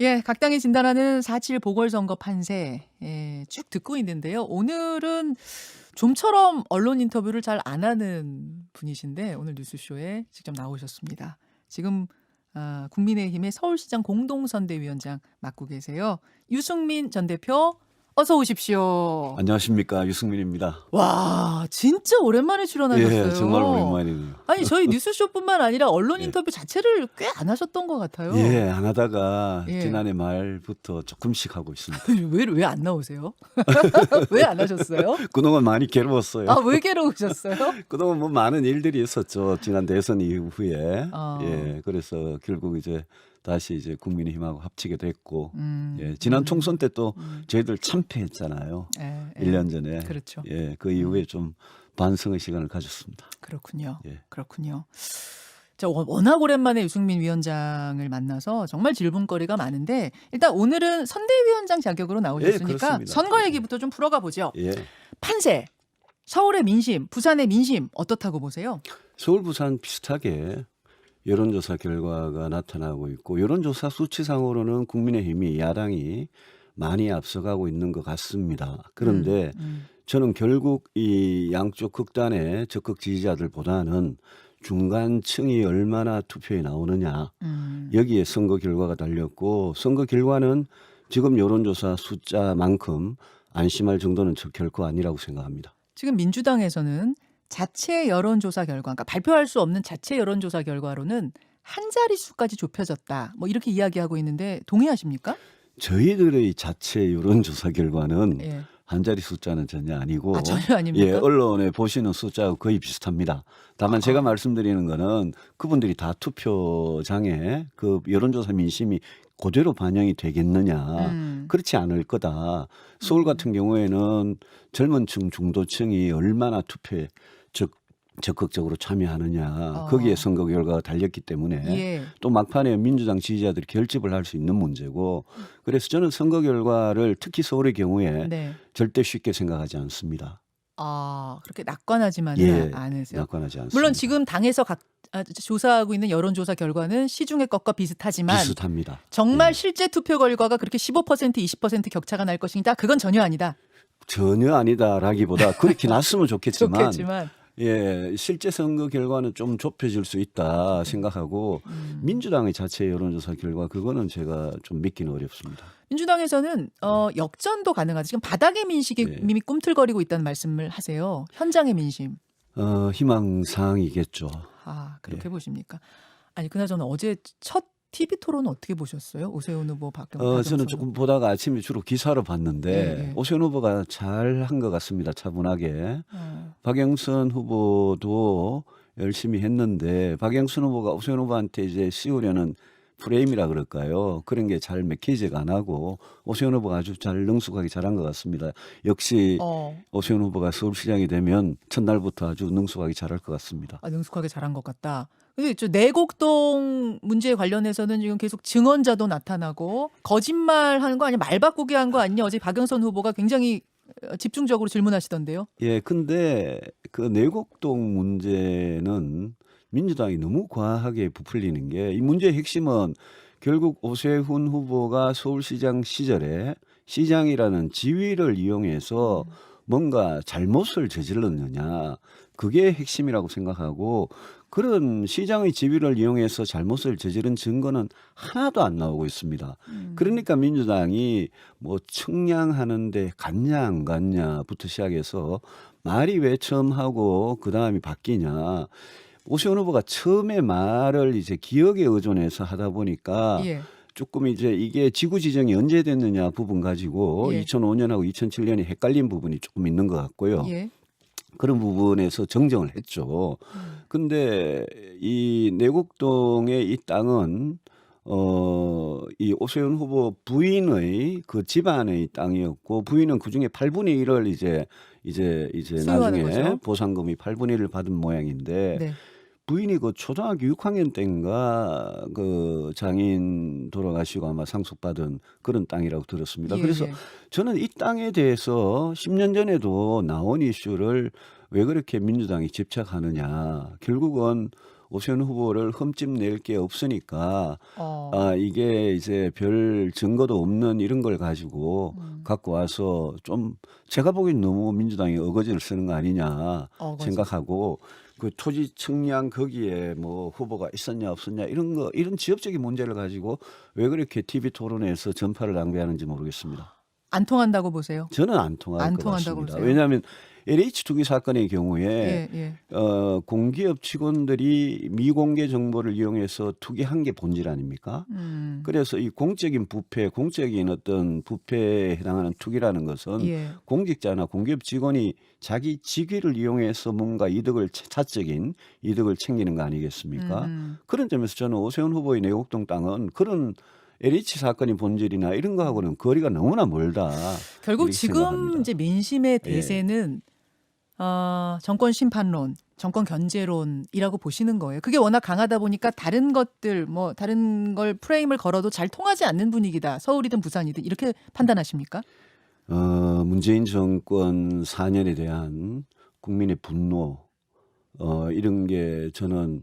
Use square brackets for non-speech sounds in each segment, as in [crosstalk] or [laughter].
예, 각 당이 진단하는 4.7 보궐선거 판세 예, 쭉 듣고 있는데요. 오늘은 좀처럼 언론 인터뷰를 잘 안 하는 분이신데 오늘 뉴스쇼에 직접 나오셨습니다. 지금 아, 국민의힘의 서울시장 공동선대위원장 맡고 계세요. 유승민 전 대표 어서 오십시오. 안녕하십니까 유승민입니다. 와, 진짜 오랜만에 출연하셨어요. 예, 정말 오랜만이네요. 아니 저희 [laughs] 뉴스쇼뿐만 아니라 언론 예. 인터뷰 자체를 꽤 안 하셨던 것 같아요. 예, 안 하다가 예. 지난해 말부터 조금씩 하고 있습니다. 왜 왜 안 나오세요? [laughs] 왜 안 하셨어요? [laughs] 그동안 많이 괴로웠어요. 아 왜 괴로우셨어요? 그동안 뭐 많은 일들이 있었죠. 지난 대선 이후에. 아. 예, 그래서 결국 이제 다시 이제 국민의힘하고 합치게 됐고, 음, 예, 지난 총선 때또 음, 저희들 참패했잖아요. 예, 예. 1년 전에. 그렇죠. 예, 그 이후에 좀 반성의 시간을 가졌습니다. 그렇군요. 예. 그렇군요. 자, 워- 워낙 오랜만에 유승민 위원장을 만나서 정말 질문거리가 많은데 일단 오늘은 선대위원장 자격으로 나오셨으니까 예. 선거 얘기부터 좀 풀어가 보죠. 예. 판세, 서울의 민심, 부산의 민심 어떻다고 보세요? 서울 부산 비슷하게 여론조사 결과가 나타나고 있고 여론조사 수치상으로는 국민의힘이 야당이 많이 앞서가고 있는 것 같습니다. 그런데 음, 저는 결국 이 양쪽 극단의 적극 지지자들보다는 중간층이 얼마나 투표에 나오느냐 음, 여기에 선거 결과가 달렸고 선거 결과는 지금 여론조사 숫자만큼 안심할 정도는 저 결코 아니라고 생각합니다. 지금 민주당에서는 자체 여론조사 결과, 그러니까 발표할 수 없는 자체 여론조사 결과로는 한 자릿수까지 좁혀졌다. 뭐 이렇게 이야기하고 있는데 동의하십니까? 저희들의 자체 여론조사 결과는 예. 한 자리 숫자는 전혀 아니고 아 전혀 아닙니까? 예, 언론에 보시는 숫자하고 거의 비슷합니다. 다만 아. 제가 말씀드리는 거는 그분들이 다 투표장에 그 여론조사 민심이 그대로 반영이 되겠느냐. 음. 그렇지 않을 거다. 서울 같은 경우에는 젊은 층, 중도층이 얼마나 투표에 적, 적극적으로 참여하느냐. 어. 거기에 선거 결과가 달렸기 때문에 예. 또 막판에 민주당 지지자들이 결집을 할 수 있는 문제고 그래서 저는 선거 결과를 특히 서울의 경우에 네. 절대 쉽게 생각하지 않습니다. 아 그렇게 낙관하지만은 예, 않으세요. 낙관하지 않습니다. 물론 지금 당에서 각 아, 조사하고 있는 여론조사 결과는 시중의 것과 비슷하지만 비슷합니다. 정말 예. 실제 투표 결과가 그렇게 15% 20% 격차가 날 것이다. 그건 전혀 아니다. 전혀 아니다라기보다 [laughs] 그렇게 났으면 좋겠지만, 좋겠지만 예 실제 선거 결과는 좀 좁혀질 수 있다 생각하고 음. 민주당의 자체 여론조사 결과 그거는 제가 좀 믿기는 어렵습니다. 민주당에서는 어, 역전도 가능하다. 지금 바닥의 네. 이미 꿈틀거리고 있다는 말씀을 하세요. 현장의 민심. 어, 희망사항이겠죠. 아 그렇게 예. 보십니까? 아니 그나저나 어제 첫 TV 토론 어떻게 보셨어요? 오세훈 후보 박경. 어, 저는. 조금 보다가 아침에 주로 기사로 봤는데 예, 예. 오세훈 후보가 잘 한 것 같습니다. 차분하게. 어, 박영선 후보도 열심히 했는데 박영선 후보가 오세훈 후보한테 이제 씌우려는 프레임이라 그럴까요? 그런 게 잘 맥히지가 안 하고 오세훈 후보가 아주 잘 능숙하게 잘한 것 같습니다. 역시 어, 오세훈 후보가 서울시장이 되면 첫날부터 아주 능숙하게 잘할 것 같습니다. 아, 능숙하게 잘한 것 같다. 근데 저 내곡동 문제 관련해서는 지금 계속 증언자도 나타나고 거짓말하는 거 아니야? 말 바꾸기 한 거 아니냐? 어제 박영선 후보가 굉장히 어, 집중적으로 질문하시던데요. 예, 근데 그 내곡동 문제는 민주당이 너무 과하게 부풀리는 게 이 문제의 핵심은 결국 오세훈 후보가 서울시장 시절에 시장이라는 지위를 이용해서 뭔가 잘못을 저질렀느냐 그게 핵심이라고 생각하고 그런 시장의 지위를 이용해서 잘못을 저지른 증거는 하나도 안 나오고 있습니다. 음. 그러니까 민주당이 뭐 측량하는데 갔냐 안 갔냐부터 시작해서 말이 왜 처음 하고 그 다음이 바뀌냐. 오세훈 후보가 처음에 말을 이제 기억에 의존해서 하다 보니까 예. 조금 이제 이게 지구 지정이 언제 됐느냐 부분 가지고 예. 2005년하고 2007년이 헷갈린 부분이 조금 있는 것 같고요. 예. 그런 부분에서 정정을 했죠. 근데 이 내곡동의 이 땅은 어, 이 오세훈 후보 부인의 그 집안의 땅이었고 부인은 그 중에 8분의 1을 이제 이제 이제 나중에 거죠. 보상금이 8분의 1을 받은 모양인데 네. 부인이 그 초등학교 6학년 때인가 그 장인 돌아가시고 아마 상속받은 그런 땅이라고 들었습니다. 예, 그래서 예. 저는 이 땅에 대해서 10년 전에도 나온 이슈를 왜 그렇게 민주당이 집착하느냐. 결국은 오세훈 후보를 흠집 낼 게 없으니까 어. 아 이게 이제 별 증거도 없는 이런 걸 가지고 음. 갖고 와서 좀 제가 보기엔 너무 민주당이 어거지를 쓰는 거 아니냐 어거지. 생각하고 그 토지 측량 거기에 뭐 후보가 있었냐 없었냐 이런 거 이런 지역적인 문제를 가지고 왜 그렇게 TV 토론에서 전파를 낭비하는지 모르겠습니다. 안 통한다고 보세요. 저는 안 통할 안 것 통한다고 같습니다. 보세요? 왜냐하면 LH 투기 사건의 경우에 예, 예. 어, 공기업 직원들이 미공개 정보를 이용해서 투기한 게 본질 아닙니까? 음. 그래서 이 공적인 부패, 공적인 어떤 부패에 해당하는 투기라는 것은 예. 공직자나 공기업 직원이 자기 직위를 이용해서 뭔가 이득을 차적인 이득을 챙기는 거 아니겠습니까? 음. 그런 점에서 저는 오세훈 후보의 내곡동 땅은 그런 LH 사건이 본질이나 이런 거하고는 거리가 너무나 멀다. 결국 지금 생각합니다. 이제 민심의 예. 대세는 어, 정권 심판론, 정권 견제론이라고 보시는 거예요. 그게 워낙 강하다 보니까 다른 것들 뭐 다른 걸 프레임을 걸어도 잘 통하지 않는 분위기다. 서울이든 부산이든 이렇게 판단하십니까? 어, 문재인 정권 4년에 대한 국민의 분노, 어, 이런 게 저는,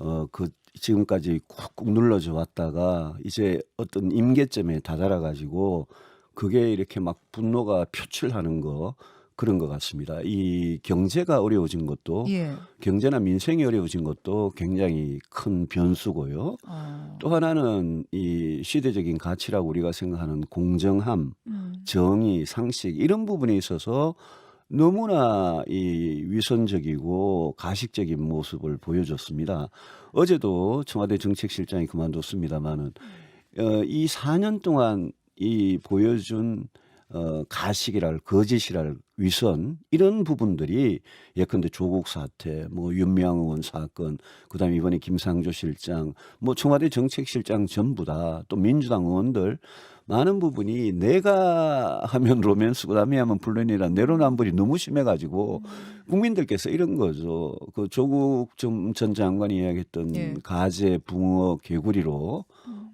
어, 그, 지금까지 꾹꾹 눌러져 왔다가 이제 어떤 임계점에 다다라 가지고 그게 이렇게 막 분노가 표출하는 거 그런 것 같습니다. 이 경제가 어려워진 것도 예. 경제나 민생이 어려워진 것도 굉장히 큰 변수고요. 어. 또 하나는 이 시대적인 가치라고 우리가 생각하는 공정함, 음. 정의, 상식 이런 부분에 있어서 너무나 이 위선적이고 가식적인 모습을 보여줬습니다. 어제도 청와대 정책실장이 그만뒀습니다마는 어, 이 4년 동안 이 보여준 어, 가식이랄 거짓이랄 위선 이런 부분들이 예컨대 조국 사태, 뭐 윤미향 의원 사건, 그다음에 이번에 김상조 실장, 뭐 청와대 정책실장 전부 다 또 민주당 의원들 많은 부분이 내가 하면 로맨스고 남이 하면 불륜이라 내로남불이 너무 심해가지고 국민들께서 이런 거죠. 그 조국 전, 전 장관이 이야기했던 예. 가재, 붕어, 개구리로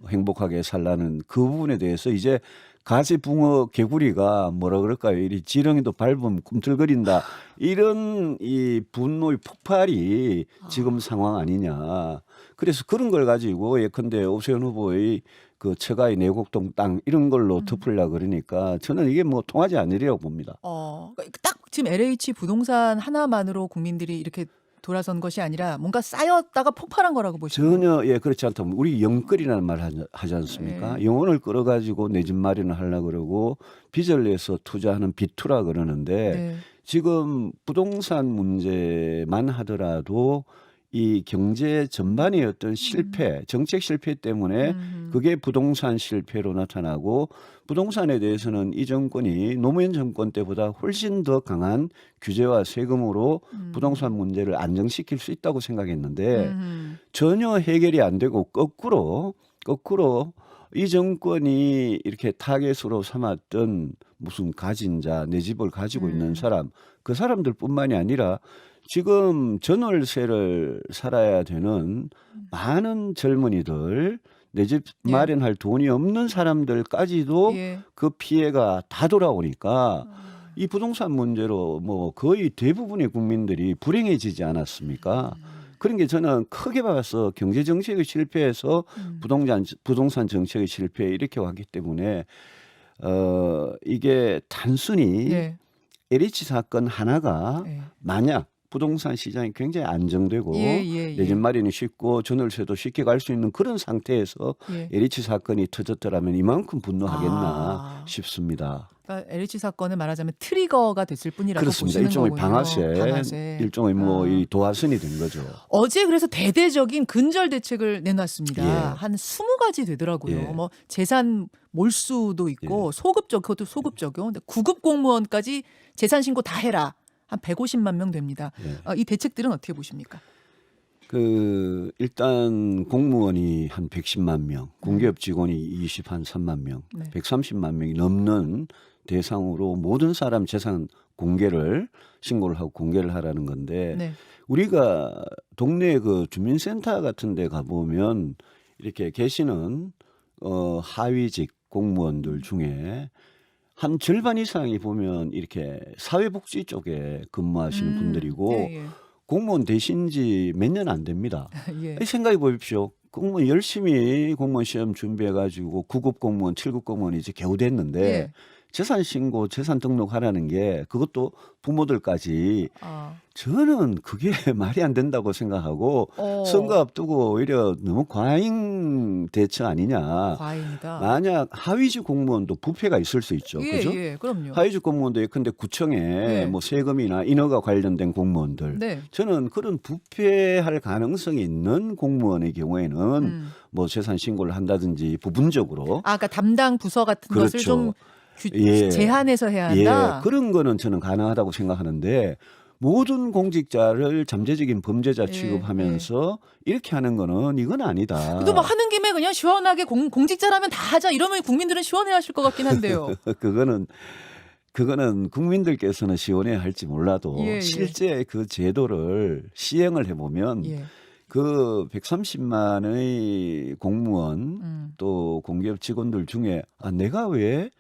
행복하게 살라는 그 부분에 대해서 이제 가재, 붕어, 개구리가 뭐라 그럴까요? 이 지렁이도 밟으면 꿈틀거린다. 이런 이 분노의 폭발이 지금 상황 아니냐. 그래서 그런 걸 가지고 예컨대 오세훈 후보의 그 처가의 내곡동 땅 이런 걸로 덮으려 그러니까 저는 이게 뭐 통하지 않으리라고 봅니다. 어, 그러니까 딱 지금 LH 부동산 하나만으로 국민들이 이렇게 돌아선 것이 아니라 뭔가 쌓였다가 폭발한 거라고 거예요? 전혀 예 그렇지 않다면 우리 영끌이라는 말 하지, 하지 않습니까? 네. 영혼을 끌어가지고 내 집 마련을 하려 그러고 빚을 내서 투자하는 비투라 그러는데 네. 지금 부동산 문제만 하더라도 이 경제 전반의 어떤 실패, 정책 실패 때문에 음. 그게 부동산 실패로 나타나고 부동산에 대해서는 이 정권이 노무현 정권 때보다 훨씬 더 강한 규제와 세금으로 음. 부동산 문제를 안정시킬 수 있다고 생각했는데 음. 전혀 해결이 안 되고 거꾸로 거꾸로 이 정권이 이렇게 타겟으로 삼았던 무슨 가진 자, 내 집을 가지고 음. 있는 사람, 그 사람들뿐만이 아니라 지금 전월세를 살아야 되는 많은 젊은이들, 내집 예. 마련할 돈이 없는 사람들까지도 예. 그 피해가 다 돌아오니까 아. 이 부동산 문제로 뭐 거의 대부분의 국민들이 불행해지지 않았습니까? 그런 게 저는 크게 봐서 경제 정책의 실패에서 음. 부동산 부동산 정책의 실패 이렇게 왔기 때문에 어 이게 단순히 네. LH 사건 하나가 네. 만약 부동산 시장이 굉장히 안정되고 예, 예, 내집 예. 마련이 쉽고 전월세도 쉽게 갈 수 있는 그런 상태에서 예. LH 사건이 터졌더라면 이만큼 분노하겠나 아. 싶습니다. 그러니까 LH 사건은 말하자면 트리거가 됐을 뿐이라고 그렇습니다. 보시는 일종의 거군요. 방아쇠, 방아쇠. 일종의 뭐 아. 이 도화선이 된 거죠. 어제 그래서 대대적인 근절 대책을 내놨습니다. 예. 한 20가지 되더라고요. 예. 뭐 재산 몰수도 있고 소급 적 그것도 소급 적용. 근데 구급 공무원까지 재산 신고 다 해라. 한 150만 명 됩니다. 예. 어, 이 대책들은 어떻게 보십니까? 그 일단 공무원이 한 110만 명, 공기업 직원이 20한 3만 명, 네. 130만 명이 넘는 대상으로 모든 사람 재산 공개를 신고를 하고 공개를 하라는 건데 네. 우리가 동네 그 주민센터 같은 데 가보면 이렇게 계시는 어 하위직 공무원들 중에 한 절반 이상이 보면 이렇게 사회복지 쪽에 근무하시는 음, 분들이고 예, 예. 공무원 되신 지 몇 년 안 됩니다. [laughs] 예. 생각해 보십시오. 공무원 열심히 공무원 시험 준비해 가지고 9급 공무원, 7급 공무원이 이제 겨우 됐는데 예. 재산 신고, 재산 등록하라는 게 그것도 부모들까지 아. 저는 그게 [laughs] 말이 안 된다고 생각하고 어. 선거 앞두고 오히려 너무 과잉 대처 아니냐. 과잉이다. 만약 하위직 공무원도 부패가 있을 수 있죠. 예, 그죠? 예, 그럼요. 하위직 공무원도 예컨대 구청에 네. 뭐 세금이나 인허가 관련된 공무원들 네. 저는 그런 부패할 가능성이 있는 공무원의 경우에는 음. 뭐 재산 신고를 한다든지 부분적으로 아, 그러니까 담당 부서 같은 것을 그렇죠. 좀 규, 예. 제한해서 해야 예 한다. 그런 거는 저는 가능하다고 생각하는데 모든 공직자를 잠재적인 범죄자 예, 취급하면서 이렇게 하는 거는 이건 아니다. 그래도 뭐 하는 김에 그냥 시원하게 공, 공직자라면 다 하자 이러면 국민들은 시원해 하실 것 같긴 한데요. [laughs] 그거는 그거는 국민들께서는 시원해 할지 몰라도 예, 예. 실제 그 제도를 시행을 해보면 예. 그 130만의 공무원 음. 또 공기업 직원들 중에 아 내가 왜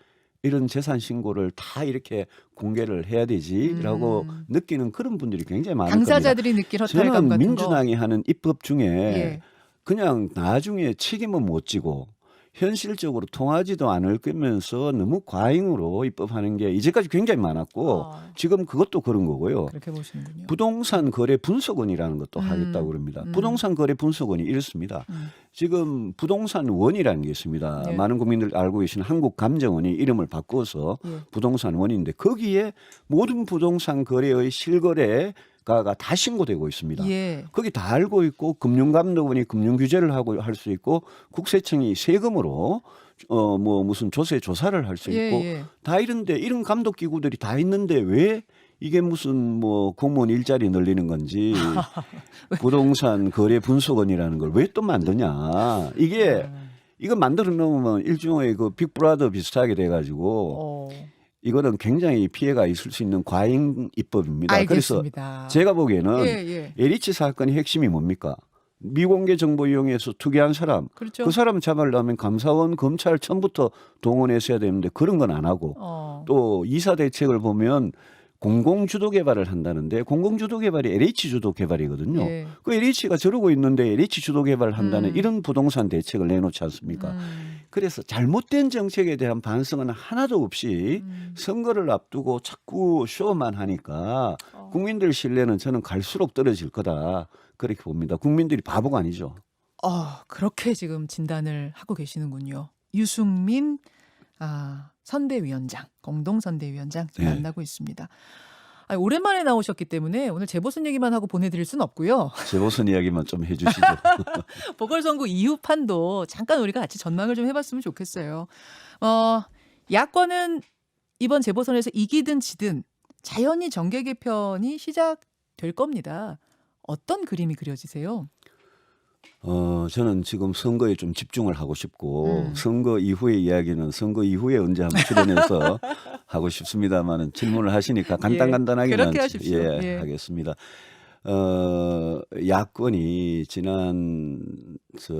이런 재산 신고를 다 이렇게 공개를 해야 되지라고 음. 느끼는 그런 분들이 굉장히 많을 겁니다. 당사자들이 느낄 허탈감 저는 같은 민주당이 하는 입법 중에 거. 예. 그냥 나중에 책임은 못 지고 현실적으로 통하지도 않을 거면서 너무 과잉으로 입법하는 게 이제까지 굉장히 많았고 아, 지금 그것도 그런 거고요. 그렇게 보시는군요. 부동산 거래 분석원이라는 것도 음, 하겠다고 그럽니다. 음. 부동산 거래 분석원이 이렇습니다. 음. 지금 부동산 원이라는 게 있습니다. 네. 많은 국민들 알고 계시는 한국 감정원이 이름을 바꿔서 예. 부동산 원인데 거기에 모든 부동산 거래의 실거래 가가 다 신고되고 있습니다. 예. 거기 다 알고 있고 금융감독원이 금융 규제를 하고 할 수 있고 국세청이 세금으로 어 뭐 무슨 조세 조사를 할수 예, 있고 예. 다 이런데 이런 감독 기구들이 다 있는데 왜 이게 무슨 뭐 공무원 일자리 늘리는 건지 [laughs] 부동산 거래 분석원이라는 걸 왜 또 만드냐 이게 음. 이거 만들어 놓으면 일종의 그 빅브라더 비슷하게 돼 가지고 어, 이거는 굉장히 피해가 있을 수 있는 과잉 입법입니다. 그래서 알겠습니다. 제가 보기에는 예, 예. 에리치 사건의 핵심이 뭡니까? 미공개 정보 이용해서 투기한 사람, 그렇죠. 그 사람 잡으려면 감사원, 검찰 처음부터 동원했어야 되는데 그런 건 안 하고 어. 또 이사 대책을 보면 공공 주도 개발을 한다는데 공공 주도 개발이 LH 주도 개발이거든요. 예. 그 LH가 저러고 있는데 LH 주도 개발을 한다는 음. 이런 부동산 대책을 내놓지 않습니까? 음. 그래서 잘못된 정책에 대한 반성은 하나도 없이 음. 선거를 앞두고 자꾸 쇼만 하니까 어. 국민들 신뢰는 저는 갈수록 떨어질 거다 그렇게 봅니다. 국민들이 바보가 아니죠. 어, 그렇게 지금 진단을 하고 계시는군요. 유승민 아, 선대위원장, 공동선대위원장 네. 만나고 있습니다. 아, 오랜만에 나오셨기 때문에 오늘 재보선 얘기만 하고 보내드릴 수는 없고요. 재보선 이야기만 좀 해주시죠. [laughs] 보궐선거 이후 판도 잠깐 우리가 같이 전망을 좀 해봤으면 좋겠어요. 어, 야권은 이번 재보선에서 이기든 지든 자연히 정계 개편이 시작될 겁니다. 어떤 그림이 그려지세요? 어, 저는 지금 선거에 좀 집중을 하고 싶고 음. 선거 이후의 이야기는 선거 이후에 언제 한번 출연해서 [laughs] 하고 싶습니다만은 질문을 하시니까 간단간단하게만 하십시오. 예, 예. 하겠습니다. 어, 야권이 지난 저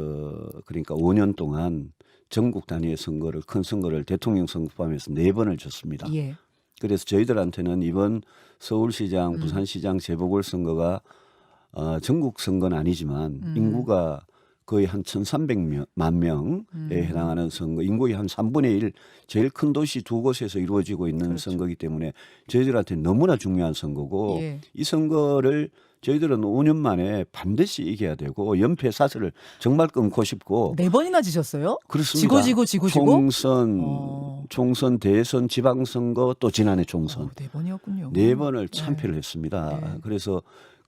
그러니까 5년 동안 전국 단위의 선거를 큰 선거를 대통령 선거 포함해서 네 번을 줬습니다. 예. 그래서 저희들한테는 이번 서울시장, 음. 부산시장 재보궐 선거가 어, 전국 선거는 아니지만 음. 인구가 거의 한 1,300만 명에 음. 해당하는 선거, 인구의 한 3분의 1 제일 큰 도시 두 곳에서 이루어지고 있는 그렇죠. 선거이기 때문에 저희들한테 너무나 중요한 선거고 예. 이 선거를 저희들은 5년 만에 반드시 이겨야 되고 연패 사슬을 정말 끊고 싶고 네 번이나 지셨어요? 그렇습니다. 지고 지고 지고 지고? 총선, 어. 총선, 대선, 지방선거 또 지난해 총선 어, 네 번이었군요. 네 번을 네. 참패를 했습니다. 네. 그래서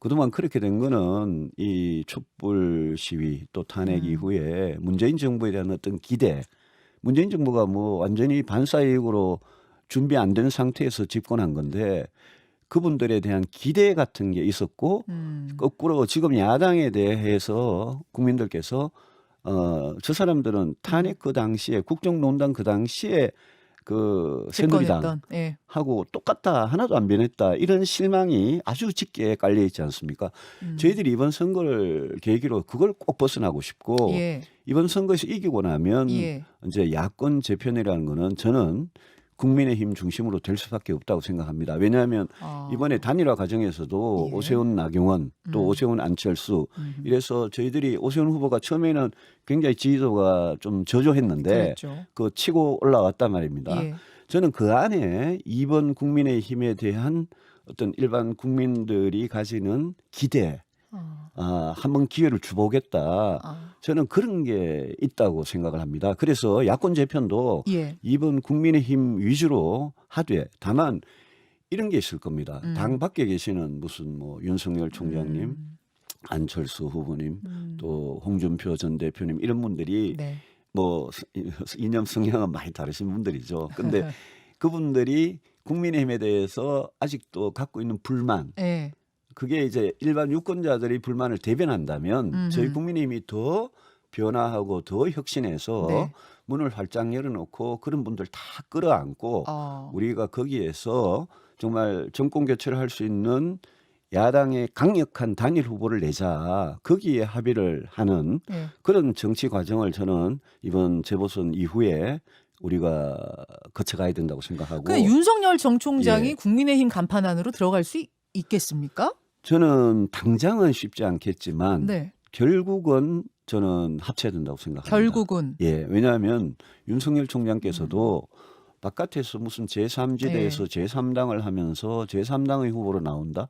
그동안 그렇게 된 거는 이 촛불 시위 또 탄핵 음. 이후에 문재인 정부에 대한 어떤 기대, 문재인 정부가 뭐 완전히 반사이익으로 준비 안 된 상태에서 집권한 건데 그분들에 대한 기대 같은 게 있었고 음. 거꾸로 지금 야당에 대해서 국민들께서 어, 저 사람들은 탄핵 그 당시에 국정농단 그 당시에 그 새누리당 예. 하고 똑같다 하나도 안 변했다 이런 실망이 아주 짙게 깔려 있지 않습니까? 음. 저희들이 이번 선거를 계기로 그걸 꼭 벗어나고 싶고 예. 이번 선거에서 이기고 나면 예. 이제 야권 재편이라는 거는 저는 국민의힘 중심으로 될 수밖에 없다고 생각합니다. 왜냐하면 아. 이번에 단일화 과정에서도 예. 오세훈 나경원 또 음. 오세훈 안철수 음. 이래서 저희들이 오세훈 후보가 처음에는 굉장히 지지도가 좀 저조했는데. 그 치고 올라왔단 말입니다. 예. 저는 그 안에 이번 국민의힘에 대한 어떤 일반 국민들이 가지는 기대, 아. 아, 한번 기회를 주보겠다. 아. 저는 그런 게 있다고 생각을 합니다. 그래서 야권 재편도 예. 이번 국민의힘 위주로 하되 다만 이런 게 있을 겁니다. 음. 당 밖에 계시는 무슨 뭐 윤석열 총장님, 음. 안철수 후보님, 음. 또 홍준표 전 대표님 이런 분들이 네. 뭐 [laughs] 이념 성향은 많이 다르신 분들이죠. 근데 [laughs] 그분들이 국민의힘에 대해서 아직도 갖고 있는 불만 예. 그게 이제 일반 유권자들이 불만을 대변한다면 음흠. 저희 국민의힘이 더 변화하고 더 혁신해서 네. 문을 활짝 열어놓고 그런 분들 다 끌어안고 어. 우리가 거기에서 정말 정권 교체를 할 수 있는 야당의 강력한 단일 후보를 내자 거기에 합의를 하는 예. 그런 정치 과정을 저는 이번 재보선 이후에 우리가 거쳐가야 된다고 생각하고 근데 윤석열 정 총장이 예. 국민의힘 간판 안으로 들어갈 수 있- 있겠습니까? 저는 당장은 쉽지 않겠지만 네. 결국은 저는 합쳐야 된다고 생각합니다. 결국은 예, 왜냐하면 윤석열 총장께서도 바깥에서 무슨 제3지대에서 제3당을 하면서 제3당의 후보로 나온다?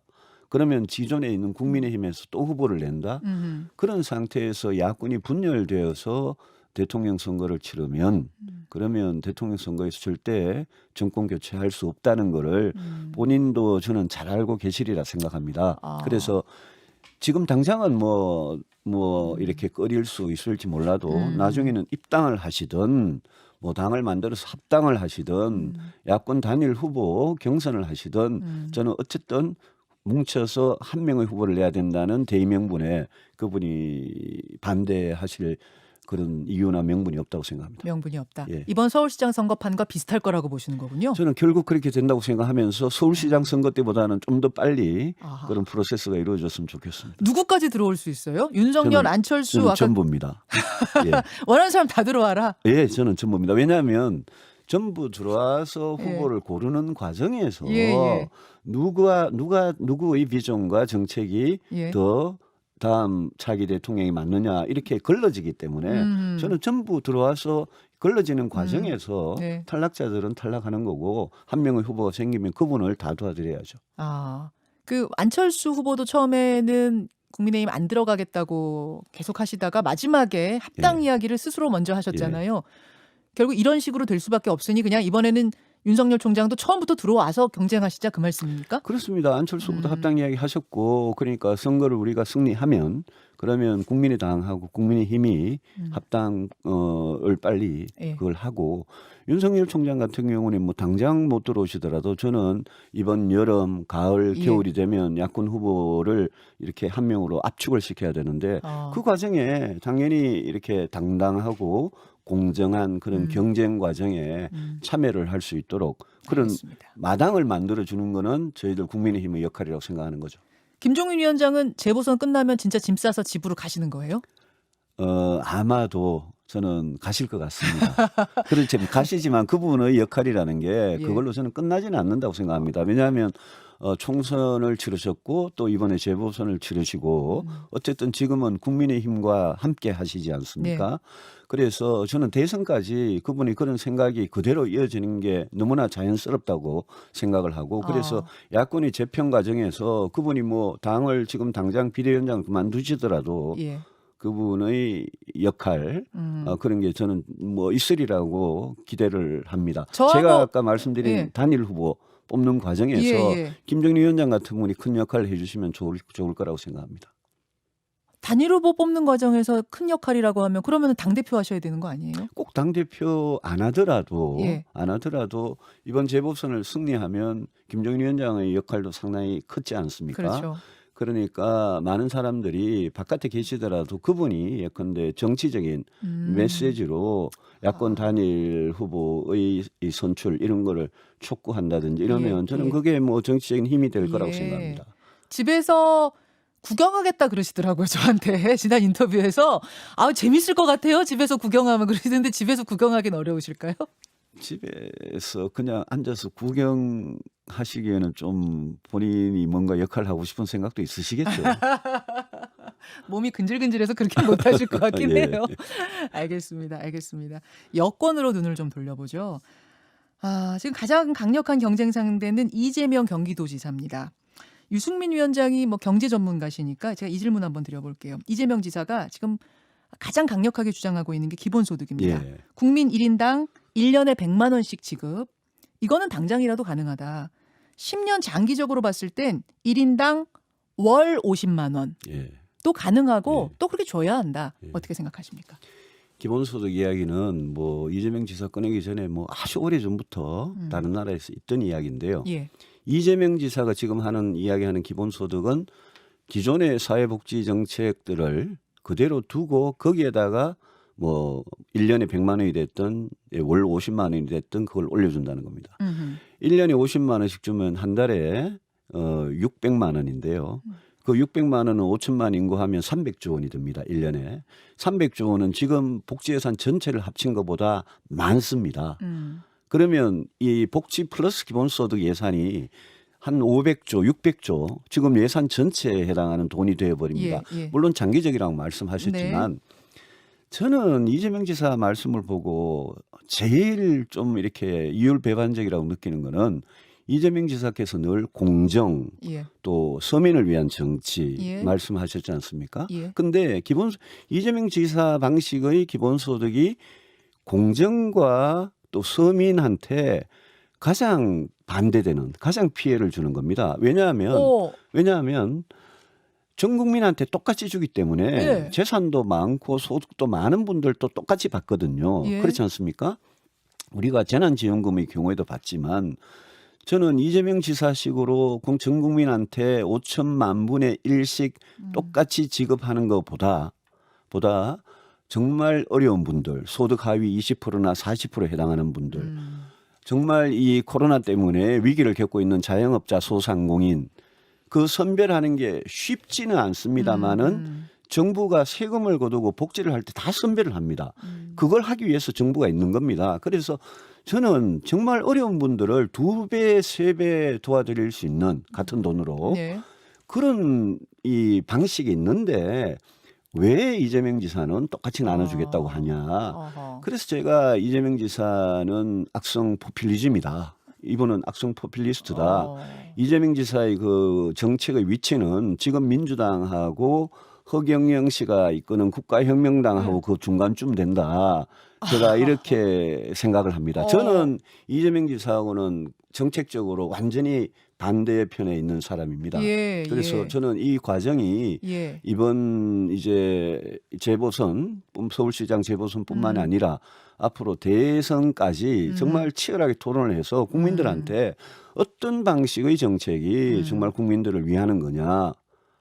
그러면 기존에 있는 국민의힘에서 또 후보를 낸다? 음. 그런 상태에서 야권이 분열되어서 대통령 선거를 치르면 음. 그러면 대통령 선거에서 절대 정권 교체할 수 없다는 거를 음. 본인도 저는 잘 알고 계시리라 생각합니다. 아. 그래서 지금 당장은 뭐, 뭐 이렇게 꺼릴 수 있을지 몰라도 음. 나중에는 입당을 하시든 뭐 당을 만들어서 합당을 하시든 음. 야권 단일 후보 경선을 하시든 음. 저는 어쨌든 뭉쳐서 한 명의 후보를 내야 된다는 대의명분에 그분이 반대하실 그런 이유나 명분이 없다고 생각합니다. 명분이 없다. 예. 이번 서울시장 선거판과 비슷할 거라고 보시는 거군요. 저는 결국 그렇게 된다고 생각하면서 서울시장 선거 때보다는 좀 더 빨리 아하. 그런 프로세스가 이루어졌으면 좋겠습니다. 누구까지 들어올 수 있어요? 윤석열, 저는- 안철수 저는 아까 전부입니다. [laughs] 예. 원하는 사람 다 들어와라. 예, 저는 전부입니다. 왜냐하면 전부 들어와서 예. 후보를 고르는 과정에서 예, 예. 누가 누가 누구의 비전과 정책이 예. 더 다음 차기 대통령이 맞느냐 이렇게 걸러지기 때문에 음. 저는 전부 들어와서 걸러지는 과정에서 네. 탈락자들은 탈락하는 거고 한 명의 후보가 생기면 그분을 다 도와드려야죠. 아, 그 안철수 후보도 처음에는 국민의힘 안 들어가겠다고 계속 하시다가 마지막에 합당 예. 이야기를 스스로 먼저 하셨잖아요. 결국 이런 식으로 될 수밖에 없으니 그냥 이번에는 윤석열 총장도 처음부터 들어와서 경쟁하시자 그 말씀입니까? 그렇습니다. 안철수부터 음. 합당 이야기 하셨고 그러니까 선거를 우리가 승리하면 그러면 국민의당하고 국민의힘이 음. 합당을 빨리 예. 그걸 하고 윤석열 총장 같은 경우는 뭐 당장 못 들어오시더라도 저는 이번 여름, 가을, 예. 겨울이 되면 야권 후보를 이렇게 한 명으로 압축을 시켜야 되는데 아, 그 과정에 당연히 이렇게 당당하고 공정한 그런 음. 경쟁 과정에 음, 참여를 할 수 있도록 그런 알겠습니다. 마당을 만들어 주는 거는 저희들 국민의힘의 역할이라고 생각하는 거죠. 김종인 위원장은 재보선 끝나면 진짜 짐 싸서 집으로 가시는 거예요? 어, 아마도 저는 가실 것 같습니다. [laughs] 그렇지 가시지만 그분의 역할이라는 게 예. 그걸로 저는 끝나지는 않는다고 생각합니다. 왜냐하면 어, 총선을 치르셨고 또 이번에 재보선을 치르시고 음. 어쨌든 지금은 국민의힘과 함께 하시지 않습니까? 네. 그래서 저는 대선까지 그분이 그런 생각이 그대로 이어지는 게 너무나 자연스럽다고 생각을 하고 그래서 아. 야권의 재편 과정에서 그분이 뭐 당을 지금 당장 비대위원장을 그만두시더라도 예. 그분의 역할 음. 어, 그런 게 저는 뭐 있으리라고 기대를 합니다. 제가 아까 말씀드린 예. 단일 후보 뽑는 과정에서 예, 예. 김정리 위원장 같은 분이 큰 역할을 해주시면 좋을, 좋을 거라고 생각합니다. 단일 후보 뽑는 과정에서 큰 역할이라고 하면 그러면 당 대표 하셔야 되는 거 아니에요? 꼭 당 대표 안 하더라도 예. 안 하더라도 이번 재보선을 승리하면 김정인 위원장의 역할도 상당히 크지 않습니까? 그렇죠. 그러니까 많은 사람들이 바깥에 계시더라도 그분이 예컨대 정치적인 음. 메시지로 야권 아. 단일 후보의 이 선출 이런 거를 촉구한다든지 이러면 예, 저는 예. 그게 뭐 정치적인 힘이 될 거라고 예. 생각합니다. 집에서 구경하겠다 그러시더라고요 저한테 [laughs] 지난 인터뷰에서 아 재밌을 것 같아요 집에서 구경하면 그러시는데 집에서 구경하기는 어려우실까요? 집에서 그냥 앉아서 구경하시기에는 좀 본인이 뭔가 역할을 하고 싶은 생각도 있으시겠죠. [laughs] 몸이 근질근질해서 그렇게 못하실 것 같긴 [laughs] 예. 해요. 알겠습니다. 알겠습니다. 여권으로 눈을 좀 돌려보죠. 아, 지금 가장 강력한 경쟁 상대는 이재명 경기도지사입니다. 유승민 위원장이 뭐 경제 전문가시니까 제가 이 질문 한번 드려볼게요. 이재명 지사가 지금 가장 강력하게 주장하고 있는 게 기본소득입니다. 예. 국민 1인당 1년에 100만 원씩 지급. 이거는 당장이라도 가능하다. 10년 장기적으로 봤을 땐 1인당 월 50만 원. 예. 또 가능하고 예. 또 그렇게 줘야 한다. 예. 어떻게 생각하십니까? 기본소득 이야기는 뭐 이재명 지사 꺼내기 전에 뭐 아주 오래 전부터 음. 다른 나라에서 있던 이야기인데요. 예. 이재명 지사가 지금 하는 이야기하는 기본소득은 기존의 사회복지 정책들을 그대로 두고 거기에다가 뭐 1년에 100만 원이 됐든 예, 월 50만 원이 됐든 그걸 올려준다는 겁니다. 음흠. 1년에 50만 원씩 주면 한 달에 어 600만 원인데요. 음. 그 600만 원은 5천만 인구 하면 300조 원이 듭니다. 1년에. 300조 원은 지금 복지 예산 전체를 합친 것보다 많습니다. 음. 그러면 이 복지 플러스 기본소득 예산이 한 500조, 600조 지금 예산 전체에 해당하는 돈이 되어 버립니다. 예, 예. 물론 장기적이라고 말씀하셨지만 저는 이재명 지사 말씀을 보고 제일 좀 이렇게 이율배반적이라고 느끼는 거는 이재명 지사께서 늘 공정 예. 또 서민을 위한 정치 예. 말씀하셨지 않습니까? 예. 근데 기본 이재명 지사 방식의 기본소득이 공정과 또 서민한테 가장 반대되는 가장 피해를 주는 겁니다. 왜냐하면 오, 왜냐하면 전 국민한테 똑같이 주기 때문에 예. 재산도 많고 소득도 많은 분들도 똑같이 받거든요. 예. 그렇지 않습니까? 우리가 재난지원금의 경우에도 받지만 저는 이재명 지사식으로 공- 전 국민한테 5천만 분의 1씩 음. 똑같이 지급하는 것보다 보다 정말 어려운 분들 소득 하위 20%나 40% 해당하는 분들 음. 정말 이 코로나 때문에 위기를 겪고 있는 자영업자 소상공인 그 선별하는 게 쉽지는 않습니다만은 음. 정부가 세금을 거두고 복지를 할 때 다 선별을 합니다. 음. 그걸 하기 위해서 정부가 있는 겁니다. 그래서 저는 정말 어려운 분들을 두 배, 세 배 도와드릴 수 있는 같은 돈으로 네. 그런 이 방식이 있는데 왜 이재명 지사는 똑같이 나눠주겠다고 아. 하냐. 어허. 그래서 제가 이재명 지사는 악성 포퓰리즘이다. 이분은 악성 포퓰리스트다. 어. 이재명 지사의 그 정책의 위치는 지금 민주당하고 허경영 씨가 이끄는 국가혁명당하고 네. 그 중간쯤 된다. 제가 이렇게 [laughs] 생각을 합니다. 어. 저는 이재명 지사하고는 정책적으로 완전히 반대 편에 있는 사람입니다. 예, 그래서 예. 저는 이 과정이 예. 이번 이제 재보선 서울시장 재보선뿐만 음. 아니라 앞으로 대선까지 음. 정말 치열하게 토론을 해서 국민들한테 어떤 방식의 정책이 음. 정말 국민들을 위하는 거냐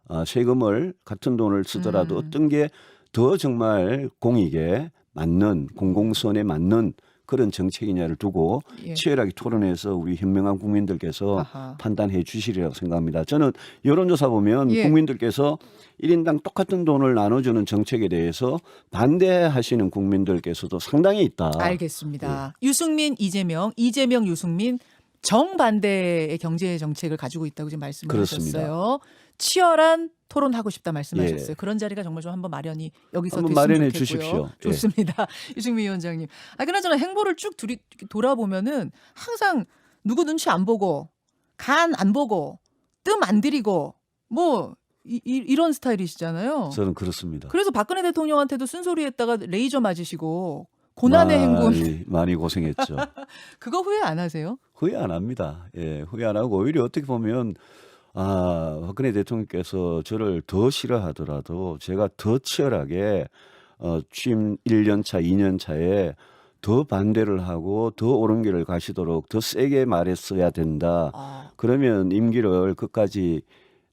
아, 세금을 같은 돈을 쓰더라도 음. 어떤 게 더 정말 공익에 맞는 공공선에 맞는 그런 정책이냐를 두고 예. 치열하게 토론해서 우리 현명한 국민들께서 아하. 판단해 주시리라고 생각합니다. 저는 여론조사 보면 예. 국민들께서 1인당 똑같은 돈을 나눠주는 정책에 대해서 반대하시는 국민들께서도 상당히 있다. 알겠습니다. 유승민, 이재명, 이재명, 유승민 정반대의 경제 정책을 가지고 있다고 지금 말씀을 그렇습니다. 하셨어요. 치열한 토론하고 싶다 말씀하셨어요. 예. 그런 자리가 정말 좀 한번 마련이 여기서 한번 마련해 좋겠고요. 주십시오. 예. 좋습니다. [laughs] 유승민 위원장님. 아 그나저나 행보를 쭉 둘이 돌아보면은 항상 누구 눈치 안 보고 간 안 보고 뜸 안 들이고 뭐 이, 이, 런 스타일이시잖아요. 저는 그렇습니다. 그래서 박근혜 대통령한테도 쓴소리했다가 레이저 맞으시고 고난의 행군 많이, 많이 고생했죠. [laughs] 그거 후회 안 하세요? 후회 안 합니다. 예, 후회 안 하고 오히려 어떻게 보면 아, 박근혜 대통령께서 저를 더 싫어하더라도 제가 더 치열하게 어, 취임 1년 차, 2년 차에 더 반대를 하고 더 옳은 길을 가시도록 더 세게 말했어야 된다. 아, 그러면 임기를 끝까지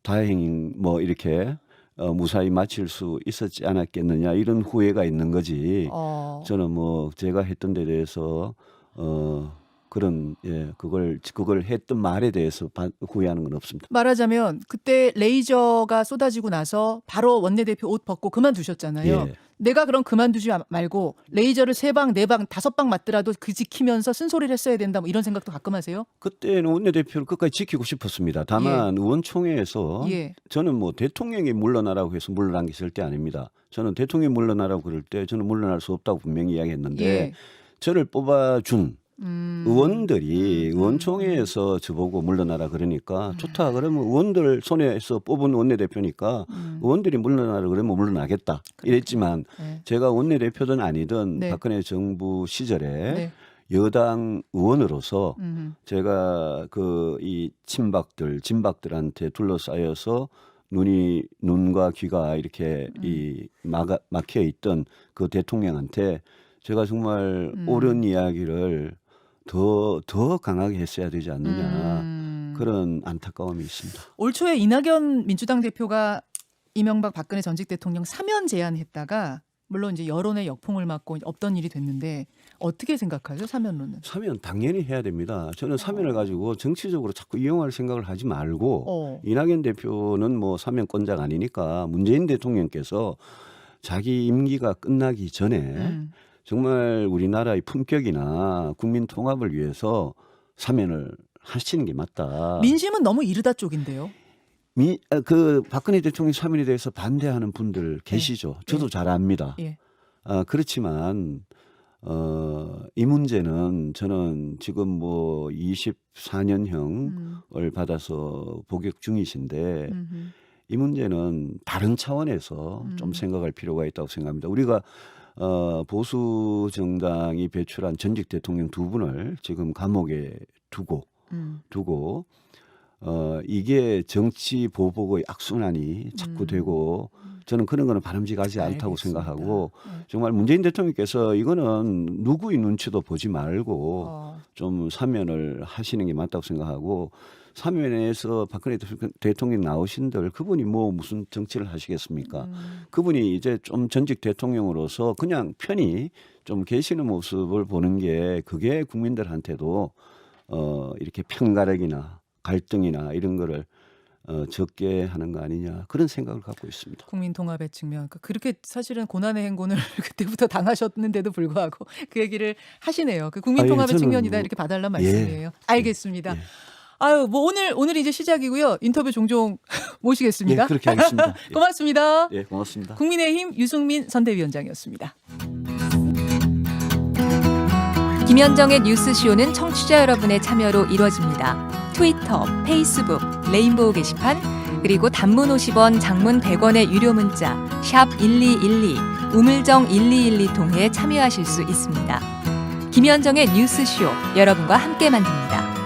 다행히 뭐 이렇게 어, 무사히 마칠 수 있었지 않았겠느냐 이런 후회가 있는 거지. 어, 저는 뭐 제가 했던 데 대해서 어 그런 예 그걸 그걸 했던 말에 대해서 바- 후회하는 건 없습니다. 말하자면 그때 레이저가 쏟아지고 나서 바로 원내대표 옷 벗고 그만두셨잖아요. 예. 내가 그럼 그만두지 마- 말고 레이저를 세 방, 네 방, 다섯 방 맞더라도 그 지키면서 쓴소리를 했어야 된다. 뭐 이런 생각도 가끔 하세요? 그때는 원내대표를 끝까지 지키고 싶었습니다. 다만 의원총회에서 예. 저는 뭐 대통령이 물러나라고 해서 물러난 게 절대 아닙니다. 저는 대통령이 물러나라고 그럴 때 저는 물러날 수 없다고 분명히 이야기했는데 예. 저를 뽑아준 음. 의원들이 음, 의원총회에서 저보고 물러나라 그러니까 음. 좋다 그러면 의원들 손에서 뽑은 원내대표니까 음. 의원들이 물러나라 그러면 물러나겠다 이랬지만 네. 제가 원내대표든 아니든 네. 박근혜 정부 시절에 네. 여당 의원으로서 음. 제가 그 이 친박들 진박들한테 둘러싸여서 눈이 눈과 귀가 이렇게 음. 이 막아, 막혀 있던 그 대통령한테 제가 정말 음. 옳은 이야기를 더 더 강하게 했어야 되지 않느냐 음. 그런 안타까움이 있습니다. 올 초에 이낙연 민주당 대표가 이명박 박근혜 전직 대통령 사면 제안했다가 물론 이제 여론의 역풍을 맞고 없던 일이 됐는데 어떻게 생각하세요 사면론은? 사면 당연히 해야 됩니다. 저는 사면을 가지고 정치적으로 자꾸 이용할 생각을 하지 말고 어. 이낙연 대표는 뭐 사면권자가 아니니까 문재인 대통령께서 자기 임기가 끝나기 전에 음. 정말 우리나라의 품격이나 국민 통합을 위해서 사면을 하시는 게 맞다. 민심은 너무 이르다 쪽인데요. 미, 아, 그 박근혜 대통령 사면에 대해서 반대하는 분들 계시죠. 저도 잘 압니다. 예. 아, 그렇지만 어, 이 문제는 저는 지금 뭐 24년형을 음. 받아서 복역 중이신데 음흠. 이 문제는 다른 차원에서 음. 좀 생각할 필요가 있다고 생각합니다. 우리가 어, 보수 정당이 배출한 전직 대통령 두 분을 지금 감옥에 두고 음. 두고 어, 이게 정치 보복의 악순환이 자꾸 음. 되고 저는 그런 거는 바람직하지 않다고 알겠습니다. 생각하고 네. 정말 문재인 대통령께서 이거는 누구의 눈치도 보지 말고 어. 좀 사면을 하시는 게 맞다고 생각하고 사면에서 박근혜 대통령 나오신들 그분이 뭐 무슨 정치를 하시겠습니까? 음. 그분이 이제 좀 전직 대통령으로서 그냥 편히 좀 계시는 모습을 보는 게 그게 국민들한테도 어 이렇게 편가르기나 갈등이나 이런 거를 어 적게 하는 거 아니냐 그런 생각을 갖고 있습니다. 국민 통합의 측면 그러니까 그렇게 사실은 고난의 행군을 [laughs] 그때부터 당하셨는데도 불구하고 그 얘기를 하시네요. 그 국민 아, 예, 통합의 측면이다 뭐- 이렇게 봐달란 예. 말씀이에요. 알겠습니다. 예. 아유 뭐 오늘 오늘 이제 시작이고요. 인터뷰 종종 [laughs] 모시겠습니다. 예, 그렇게 하겠습니다. [laughs] 예. 고맙습니다. 예, 고맙습니다. 국민의힘 유승민 선대위원장이었습니다. 김현정의 뉴스쇼는 청취자 여러분의 참여로 이루어집니다. 트위터, 페이스북, 레인보우 게시판, 그리고 단문 50원, 장문 100원의 유료 문자 샵 1212, 우물정 1212 통해 참여하실 수 있습니다. 김현정의 뉴스쇼 여러분과 함께 만듭니다.